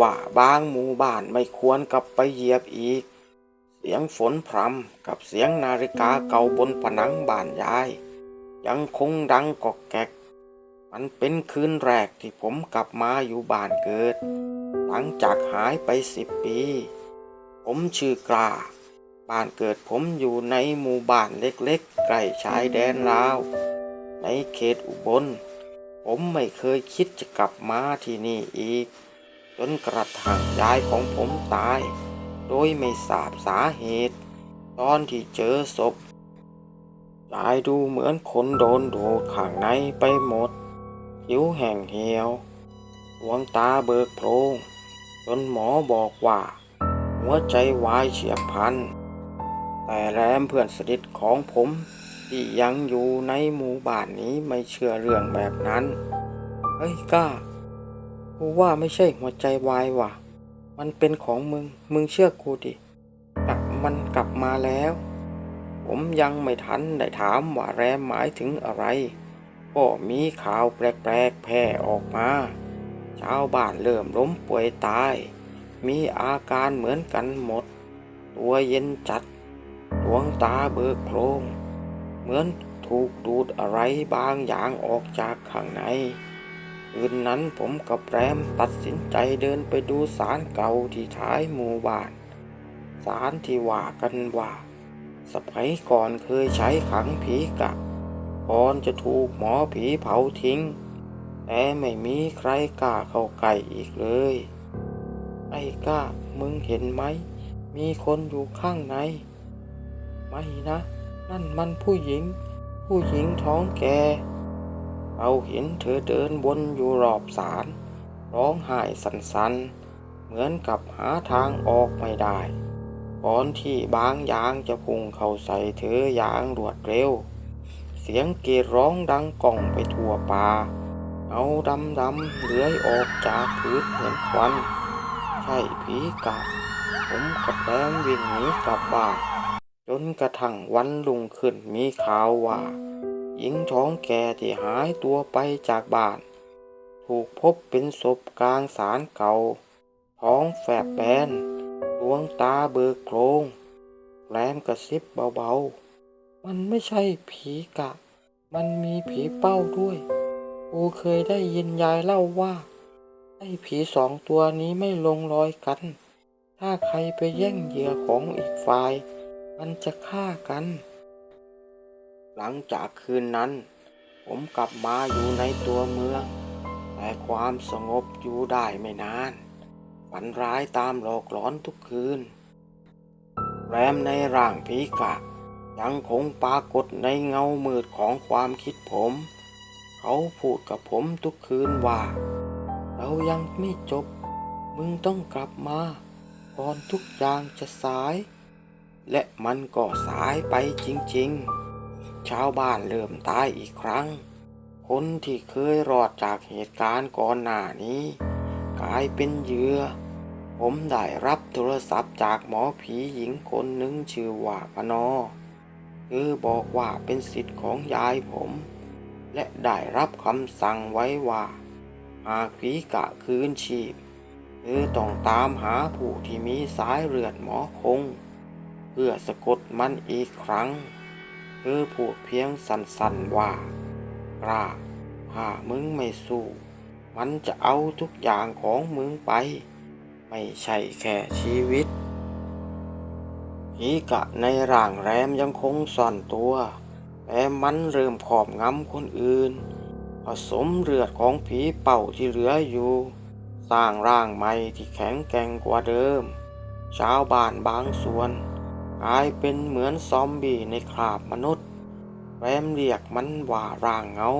ว่าบางหมู่บ้านไม่ควรกลับไปเหยียบอีก เสียงฝนพรำกับเสียงนาฬิกาเก่าบนผนังบ้านยาย ยังคงดังกอกแกก มันเป็นคืนแรกที่ผมกลับมาอยู่บ้านเกิด หลังจากหายไปสิบปี ผมชื่อกลาบ้านเกิดผมอยู่ในหมู่บ้านเล็กๆ ใกล้ชายแดนลาว ในเขตอุบล ผมไม่เคยคิดจะกลับมาที่นี่อีก จนกระทั่งยายของผมตาย โดยไม่ทราบสาเหตุ ตอนที่เจอศพยายดูเหมือนคนโดนดูดข้างในไปหมด ผิวแห้งเหี่ยวดวงตาเบิกโพรงจนหมอบอกว่า หัวใจวายเฉียบพลัน แต่แรมเพื่อนสนิทของผมที่ยังอยู่ในหมู่บ้านนี้ไม่เชื่อเรื่องแบบนั้น เฮ้ยก้า กูว่าไม่ใช่หัวใจวายว่ะ มันเป็นของมึง มึงเชื่อกูดิกลับมันกลับมาแล้ว ผมยังไม่ทันได้ถามว่าแรมหมายถึงอะไร ก็มีข่าวแปลกๆแพร่ออกมา ชาวบ้านเริ่มล้มป่วยตาย มีอาการเหมือนกันหมด ตัวเย็นจัด ดวงตาเบิกโพรง เหมือนถูกดูดอะไรบางอย่างออกจากข้างใน คืนนั้นผมกับแรมตัดสินใจเดินไปดูศาลเก่าที่ท้ายหมู่บ้านศาลที่ว่ากันว่าสมัยก่อนเคยใช้ขังผีกะก่อนจะถูกหมอผีเผาทิ้ง แต่ไม่มีใครกล้าเข้าใกล้อีกเลย ไอ้กล้ามึงเห็นไหม มีคนอยู่ข้างใน ไม่นะ นั่นมันผู้หญิง ผู้หญิงท้องแก่ เราเห็นเธอเดินวนอยู่รอบศาลร้องไห้สันๆ เหมือนกับหาทางออกไม่ได้ ก่อนที่บางอย่างจะพุ่งเข้าใส่เธออย่างรวดเร็ว เสียงกรีร้องดังก้องไปทั่วป่าเอาดำดำเลื้อยออกจากพื้นเหมือนควัน ใช่ผีกะผมกับแรมวิ่งหนีกลับบ้านจนกระทั่งวันรุ่งขึ้นมีข่าวว่า หญิงท้องแก่ที่หายตัวไปจากบ้าน ถูกพบเป็นศพกลางสารเก่า ท้องแฝบแบนดวงตาเบิกโพรงแรมกระซิบเบาๆ มันไม่ใช่ผีกะ มันมีผีเป้าด้วยกูเคยได้ยินยายเล่าว่า ไอ้ผีสองตัวนี้ไม่ลงรอยกัน ถ้าใครไปแย่งเหยื่อของอีกฝ่าย มันจะฆ่ากัน หลังจากคืนนั้น ผมกลับมาอยู่ในตัวเมือง แต่ความสงบอยู่ได้ไม่นาน ฝันร้ายตามหลอกหลอนทุกคืน แรมในร่างผีกะ ยังคงปรากฏในเงามืดของความคิดผม เขาพูดกับผมทุกคืนว่า เรายังไม่จบ มึงต้องกลับมาก่อนทุกอย่างจะสาย และมันก็สายไปจริง ๆ ชาวบ้านเริ่มตายอีกครั้ง คนที่เคยรอดจากเหตุการณ์ก่อนหน้านี้ กลายเป็นเหยื่อ ผมได้รับโทรศัพท์จากหมอผีหญิงคนหนึ่งชื่อว่าพนอคือบอกว่าเป็นสิทธิ์ของยายผม และได้รับคำสั่งไว้ว่า หากผีกะคืนชีพเธอต้องตามหาผู้ที่มีสายเลือดหมอคง เพื่อสะกดมันอีกครั้ง เธอพูดเพียงสั้นๆว่ากล้าถ้ามึงไม่สู้ มันจะเอาทุกอย่างของมึงไป ไม่ใช่แค่ชีวิตผีกะในร่างแรมยังคงซ่อนตัวแต่มันเริ่มขอบงำคนอื่น ผสมเลือดของผีเป่าที่เหลืออยู่ สร้างร่างใหม่ที่แข็งแกร่งกว่าเดิม ชาวบ้านบางส่วน กลายเป็นเหมือนซอมบี้ในคราบมนุษย์แรมเรียกมันว่าร่างเงา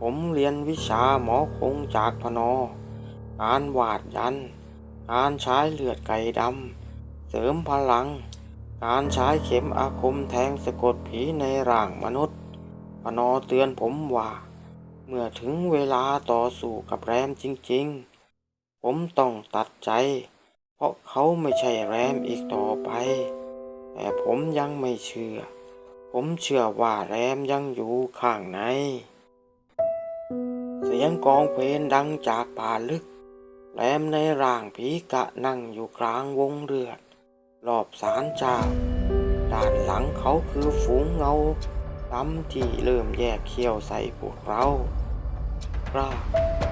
ผมเรียนวิชาหมอคงจากพนอ การวาดยัน การใช้เลือดไก่ดำ เสริมพลัง การใช้เข็มอาคมแทงสะกดผีในร่างมนุษย์ พนอเตือนผมว่า เมื่อถึงเวลาต่อสู้กับแรมจริงๆ ผมต้องตัดใจ เพราะเขาไม่ใช่แรมอีกต่อไป แต่ผมยังไม่เชื่อ ผมเชื่อว่าแรมยังอยู่ข้างใน เสียงกองเพลงดังจากป่าลึกแลมในร่างผีกะนั่งอยู่กลางวงเลือด รอบศาลเจ้า ด้านหลังเขาคือฝูงเงาดำที่เริ่มแยกเขี้ยวใส่พวกเรากล้า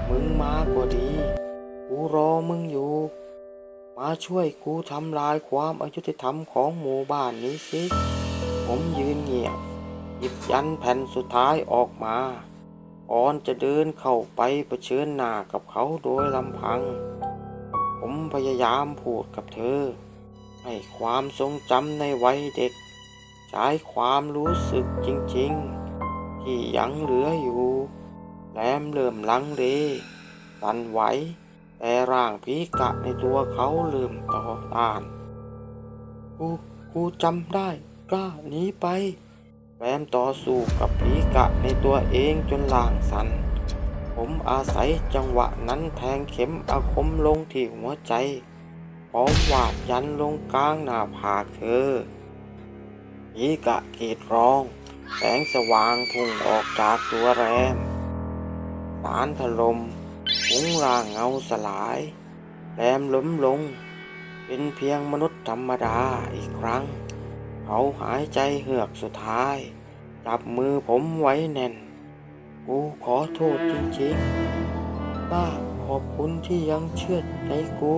มึงมาก็ดี กูรอมึงอยู่ มาช่วยกูทำลายความอายุติธรรมของหมู่บ้านนี้สิ ผมยืนเงียบ หยิบยันแผ่นสุดท้ายออกมาก่อนจะเดินเข้าไปเผชิญหน้ากับเขาโดยลำพัง ผมพยายามพูดกับเธอ ให้ความทรงจำในวัยเด็ก ใช้ความรู้สึกจริงๆ ที่ยังเหลืออยู่ แลมเริ่มลังเลสันไหว แต่ร่างผีกะในตัวเขาเริ่มต่อต้าน กูกูจำได้กล้าหนีไปแรมต่อสู้กับผีกะในตัวเองจนล่างสัน ผมอาศัยจังหวะนั้นแทงเข็มอาคมลงที่หัวใจพร้อมวาดยันลงกลางหน้าผากเธอผีกะกรีดร้อง แสงสว่างพุ่งออกจากตัวแรมสารถล่ม หุงร่างเงาสลาย แรมล้มลง เป็นเพียงมนุษย์ธรรมดาอีกครั้ง เขาหายใจเหือกสุดท้าย จับมือผมไว้แน่น กูขอโทษจริงๆป้าขอบคุณที่ยังเชื่อในกู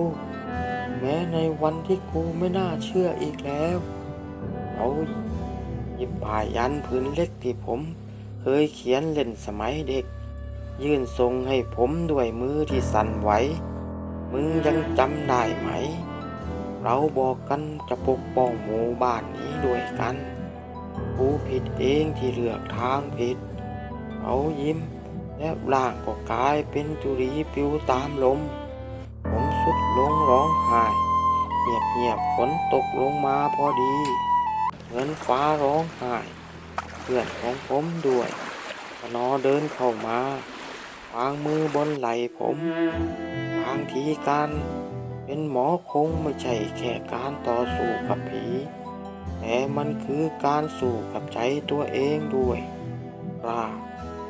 แม้ในวันที่กูไม่น่าเชื่ออีกแล้วเขาหยิบผ้ายันผืนเล็กที่ผม เคยเขียนเล่นสมัยเด็ก ยื่นทรงให้ผมด้วยมือที่สั่นไหว มึงยังจำได้ไหม เราบอกกันจะปกป้องหมู่บ้านนี้ด้วยกัน กูผิดเองที่เลือกทางผิด เขายิ้ม และร่างก็กลายเป็นจุรีปิวตามลม ผมสุดลงร้องไห้ เงียบเงียบๆฝนตกลงมาพอดี เหมือนฟ้าร้องไห้ เพื่อนของผมด้วยนอเดินเข้ามา วางมือบนไหล่ผมบางทีการเป็นหมอคงไม่ใช่แค่การต่อสู้กับผี แต่มันคือการสู้กับใจตัวเองด้วยรา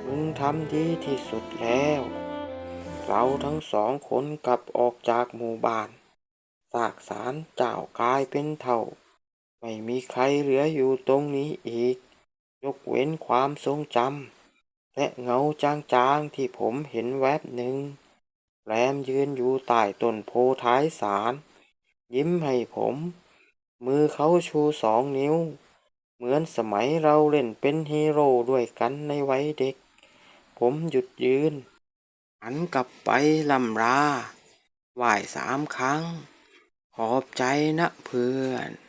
มึงทำดีที่สุดแล้ว เราทั้งสองคนกลับออกจากหมู่บ้านสากสารเจ้ากลายเป็นเท่า ไม่มีใครเหลืออยู่ตรงนี้อีก ยกเว้นความทรงจำ และเงาจางๆที่ผมเห็นแวบหนึ่งแรมยืนอยู่ใต้ต้นโพท้ายสารยิ้มให้ผม มือเขาชูสองนิ้ว เหมือนสมัยเราเล่นเป็นฮีโร่ด้วยกันในวัยเด็ก ผมหยุดยืนหันกลับไปลำลาไหว้สามครั้ง ขอบใจนะเพื่อน